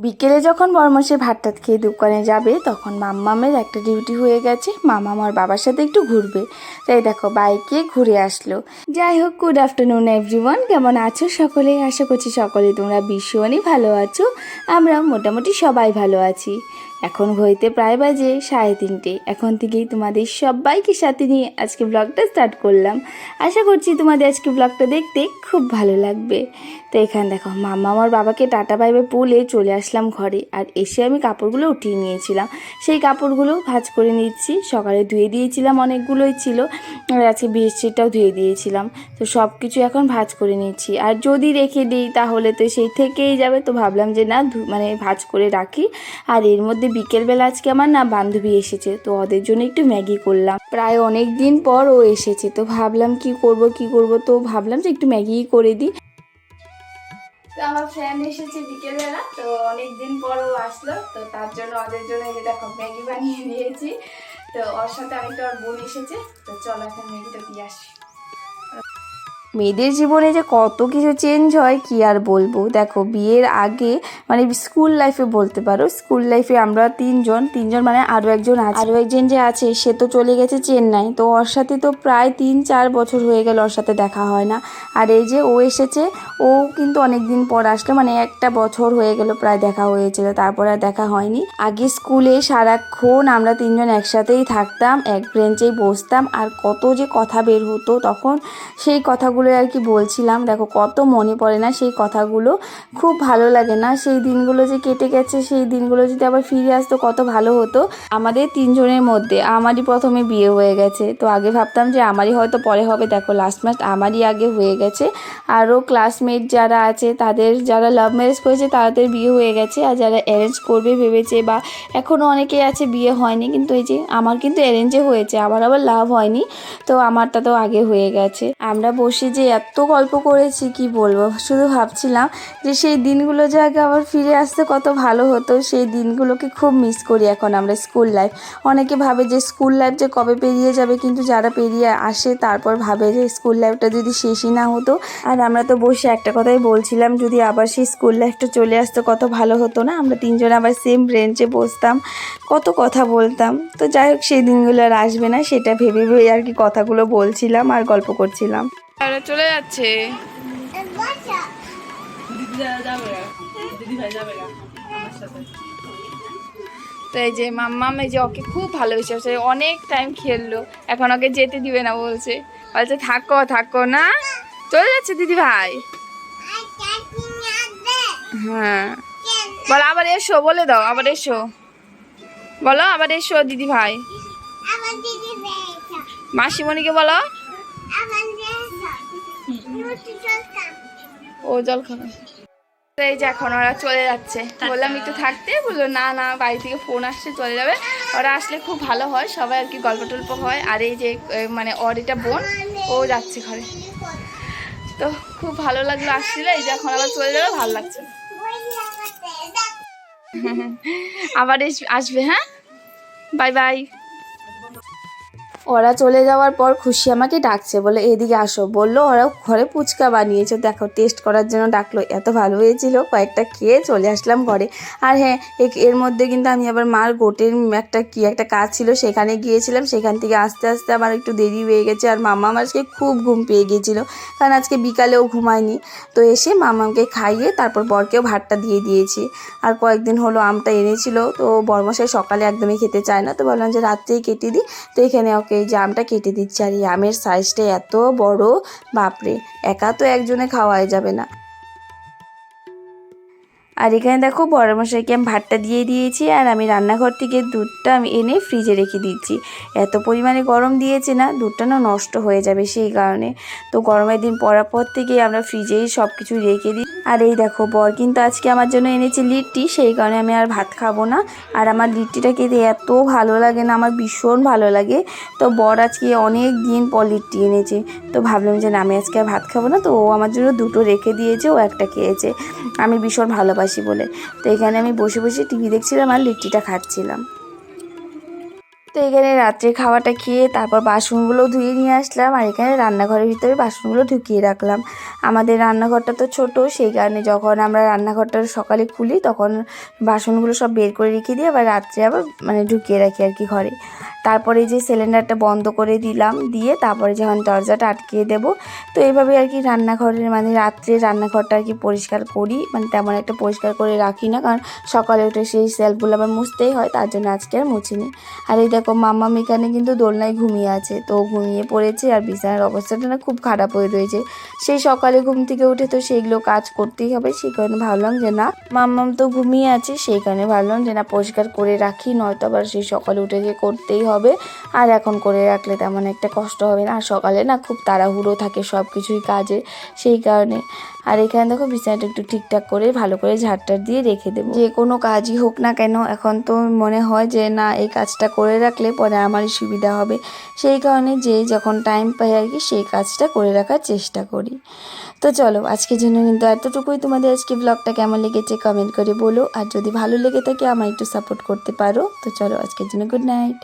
বিকেলে যখন বরমাসে ভাত টাত খেয়ে দোকানে যাবে, তখন মাম্মামের একটা ডিউটি হয়ে গেছে। মামা আমার বাবার সাথে একটু ঘুরবে। তাই দেখো, বাইকে ঘুরে আসলো। যাই হোক গুড আফটারনুন এভরিওয়ান কেমন আছো সকলে? আশা করছি সকলে তোমরা ভীষণই ভালো আছো। আমরা মোটামুটি সবাই ভালো আছি। এখন ঘড়িতে প্রায় বাজে সাড়ে তিনটে। এখন থেকেই তোমাদের সবাইকে সাথে নিয়ে আজকে ব্লগটা স্টার্ট করলাম। আশা করছি তোমাদের আজকে ব্লগটা দেখতে খুব ভালো লাগবে। তো এখানে দেখো, মামা আমার বাবাকে টাটা বাইবে বলে চলে আসলাম ঘরে আর এসে আমি কাপড়গুলো উঠিয়ে নিয়েছিলাম। সেই কাপড়গুলো ভাজ করে নিচ্ছি। সকালে ধুয়ে দিয়েছিলাম, অনেকগুলোই ছিল। আর আজকে বেডশিটটাও ধুয়ে দিয়েছিলাম। তো সব কিছু এখন ভাজ করে নিচ্ছি। আর যদি রেখে দিই তাহলে তো সেই থেকেই যাবে। তো ভাবলাম যে না মানে ভাজ করে রাখি। আর এর মধ্যে বিকেলবেলা আজকে আমার না বান্ধবী এসেছে, তো ওদের জন্য একটু ম্যাগি করলাম। প্রায় অনেক দিন পর ও এসেছে, তো ভাবলাম কি করব কি করব, তো ভাবলাম যে একটু ম্যাগিই করে দিই। তো আমার ফ্রেন্ড এসেছে বিকেলবেলা, তো অনেক দিন পর ও আসলো, তো তার জন্য ওদের জন্য যে দেখো ম্যাগি বানিয়ে দিয়েছি। তো ওর সাথে আরেকটা ওর বোন এসেছে, তো চলো এখন ম্যাগিটা দিয়ে আসি। মেয়েদের জীবনে যে কত কিছু চেঞ্জ হয়, কি আর বলব? দেখো, বিয়ের আগে মানে স্কুল লাইফে বলতে পারো স্কুল লাইফে আমরা তিনজন তিনজন মানে আরও একজন আছে। আরও একজন যে আছে, সে তো চলে গেছে চেন্নাই। তো ওর সাথে তো প্রায় তিন, চার বছর হয়ে গেল ওর সাথে দেখা হয় না। আর এই যে ও এসেছে, ও কিন্তু অনেক দিন পর আসলো মানে একটা বছর হয়ে গেল প্রায় দেখা হয়েছিল, তারপর আর দেখা হয়নি। আগে স্কুলে সারাক্ষণ আমরা তিনজন একসাথেই থাকতাম, এক ব্রেঞ্চেই বসতাম, আর কত যে কথা বের হতো, তখন সেই কথাগুলো আর কি বলছিলাম। দেখো, কত মনে পড়ে না সেই কথাগুলো। খুব ভালো লাগে না সেই দিনগুলো যে কেটে গেছে, সেই দিনগুলো যদি আবার ফিরে আসতো কত ভালো হতো। আমাদের তিনজনের মধ্যে আমারই প্রথমে বিয়ে হয়ে গেছে। তো আগে ভাবতাম যে আমারই হয়তো পরে হবে। দেখো লাস্ট মাস্ট আমারই আগে হয়ে গেছে। আরও ক্লাসমেট যারা আছে, তাদের যারা লাভ ম্যারেজ করেছে, তাদের বিয়ে হয়ে গেছে। আর যারা অ্যারেঞ্জ করবে, ভেবেছে বা এখনও অনেকেই আছে বিয়ে হয়নি। কিন্তু এই যে আমার কিন্তু অ্যারেঞ্জে হয়েছে, আমার আবার লাভ হয়নি। তো আমারটা তো আগে হয়ে গেছে। আমরা বসে যে এত গল্প করেছি, কি বলব? শুধু ভাবছিলাম যে সেই দিনগুলো যে আগে আবার ফিরে আসতে কত ভালো হতো, সেই দিনগুলোকে খুব মিস করি এখন আমরা স্কুল লাইফ অনেকে ভাবে যে স্কুল লাইফ যে কবে পেরিয়ে যাবে, কিন্তু যারা পেরিয়ে আসে তারপর ভাবে যে স্কুল লাইফটা যদি শেষই না হতো। আর আমরা তো বসে একটা কথাই বলছিলাম, যদি আবার সেই স্কুল লাইফটা চলে আসতো কত ভালো হতো না? আমরা তিনজন আবার সেম ব্রেঞ্চে বসতাম, কত কথা বলতাম। তো যাই হোক, সেই দিনগুলো আর আসবে না, সেটা ভেবে ভেবে আর কি কথাগুলো বলছিলাম আর গল্প করছিলাম। চলে যাচ্ছে। তো এই যে মাম্মাম এই যে ওকে খুব ভালোবেসে আছে অনেক টাইম খেললো। এখন ওকে যেতে দিবে না বলছে। বলছে থাকো থাকো না। চলে যাচ্ছে দিদি ভাই। হ্যাঁ। বলো আবার এসো বলে দাও আবার এসো। বলো আবার এসো দিদি ভাই। মাসিমণিকে বলো। ও জল খাবে এই যে এখন ওরা চলে যাচ্ছে। বললাম একটু থাকতে। বলল, না না, বাড়ি থেকে ফোন আসছে, চলে যাবে। ওরা আসলে খুব ভালো হয়, সবাই আর কি গল্প টল্প হয়। আর এই যে মানে ওর এটা বোন, ও যাচ্ছে ঘরে। তো খুব ভালো লাগল আসছিল। এই যে এখন আবার চলে যাবে, ভালো লাগছে। আবার আসবে হ্যাঁ? Bye bye. ওরা চলে যাওয়ার পর খুশি আমাকে ডাকছে, বলে, এদিকে আসো। বলল ওরা ঘরে ফুচকা বানিয়েছে। দেখো, টেস্ট করার জন্য ডাকলো। এত ভালো হয়েছিল, কয়েকটা খেয়ে চলে আসলাম ঘরে। আর হ্যাঁ এর মধ্যে কিন্তু আমি আবার মার গোটের একটা কি, একটা কাজ ছিল, সেখানে গিয়েছিলাম। সেখান থেকে আস্তে আস্তে আমার একটু দেরি হয়ে গেছে, আর মামা আমার আজকে খুব ঘুম পেয়ে গিয়েছিল। কারণ আজকে বিকালেও ঘুমায়নি। তো এসে মামাকে খাইয়ে তারপর বরকেও ভাতটা দিয়ে দিয়েছি। আর কয়েকদিন হলো আমটা এনেছিল, তো বরমশাই সকালে একদমই খেতে চায় না। তো বললাম যে, রাত্রেই কেটে দিই। তো এখানে ওকে এই যে আমটা কেটে দিচ্ছি আর এই আমের সাইজটা এত বড়, বাপরে, একা তো একজনে খাওয়াই যাবে না। আর এখানে দেখো বড় মশাইকে আমি ভাতটা দিয়ে দিয়েছি, আর আমি রান্নাঘর থেকে দুধটা আমি এনে ফ্রিজে রেখে দিচ্ছি। এত পরিমাণে গরম দিয়েছে না, দুধটা না নষ্ট হয়ে যাবে সেই কারণে। তো গরমের দিন পড়ার পর থেকে আমরা ফ্রিজেই সব কিছু রেখে দিই। আর এই দেখো, বর কিন্তু আজকে আমার জন্য এনেছে লিট্টি, সেই কারণে আমি আর ভাত খাব না। আর আমার লিট্টিটা খেতে এত ভালো লাগে না, আমার ভীষণ ভালো লাগে। তো বর আজকে অনেক দিন পর লিট্টি এনেছে। তো ভাবলাম যে না, আমি আজকে আর ভাত খাব না, তো ও আমার জন্য দুটো রেখে দিয়েছে, ও একটা খেয়েছে। আমি ভীষণ ভালোবাসি বলে। তো এখানে আমি বসে বসে টিভি দেখছিলাম আর লিট্টিটা খাচ্ছিলাম। তো এখানে রাত্রে খাওয়াটা খেয়ে তারপর বাসনগুলো ধুয়ে নিয়ে আসলাম আর এখানে রান্নাঘরের ভিতরে বাসনগুলো ঢুকিয়ে রাখলাম। আমাদের রান্নাঘরটা তো ছোট, সেই কারণে যখন আমরা রান্নাঘরটা সকালে খুলি তখন বাসনগুলো সব বের করে রেখে দিই আবার রাত্রে আবার মানে ঢুকিয়ে রাখি আর কি ঘরে। তারপরে যে সিলিন্ডারটা বন্ধ করে দিলাম, দিয়ে তারপরে যখন দরজাটা আটকিয়ে দেব, তো এইভাবে আর কি রান্নাঘরের মানে রাত্রে রান্নাঘরটা আর কি পরিষ্কার করি মানে তেমন একটা পরিষ্কার করে রাখি না, কারণ সকালে উঠে সেই সেলফগুলো আবার মুছতেই হয়, তার জন্য আজকে আর মুছিনি। আর এই দেখো মাম্মা এখানে কিন্তু দোলনায় ঘুমিয়ে আছে। তো ঘুমিয়ে পড়েছে আর বিছানার অবস্থাটা না খুব খারাপ হয়ে রয়েছে। সেই সকালে ঘুম থেকে উঠে তো সেইগুলো কাজ করতেই হবে। সেই কারণে ভাবলাম যে না, মাম্মাম তো ঘুমিয়ে আছে, সেই কারণে ভাবলাম যে না, পরিষ্কার করে রাখি, নয়তো আবার সেই সকালে উঠে যে করতেই হবে। আর এখন করে রাখলে তেমন একটা কষ্ট হবে না। আর সকালে না খুব তাড়াহুড়ো থাকে সব কিছুই কাজে সেই কারণে আর এখানে দেখো বিছানাটা একটু ঠিকঠাক করে ভালো করে ঝাড়টার দিয়ে রেখে দেবো। যে কোনো কাজই হোক না কেন, এখন তো মনে হয় যে না, এই কাজটা করে রাখলে পরে আমারই সুবিধা হবে। সেই কারণে যে যখন টাইম পাই আর কি, সেই কাজটা করে রাখার চেষ্টা করি। তো চলো, আজকের জন্য কিন্তু এতটুকুই। তোমাদের আজকে ব্লগটা কেমন লেগেছে কমেন্ট করে বলো। আর যদি ভালো লেগে থাকে আমার একটু সাপোর্ট করতে পারো। তো চলো, আজকের জন্য গুড নাইট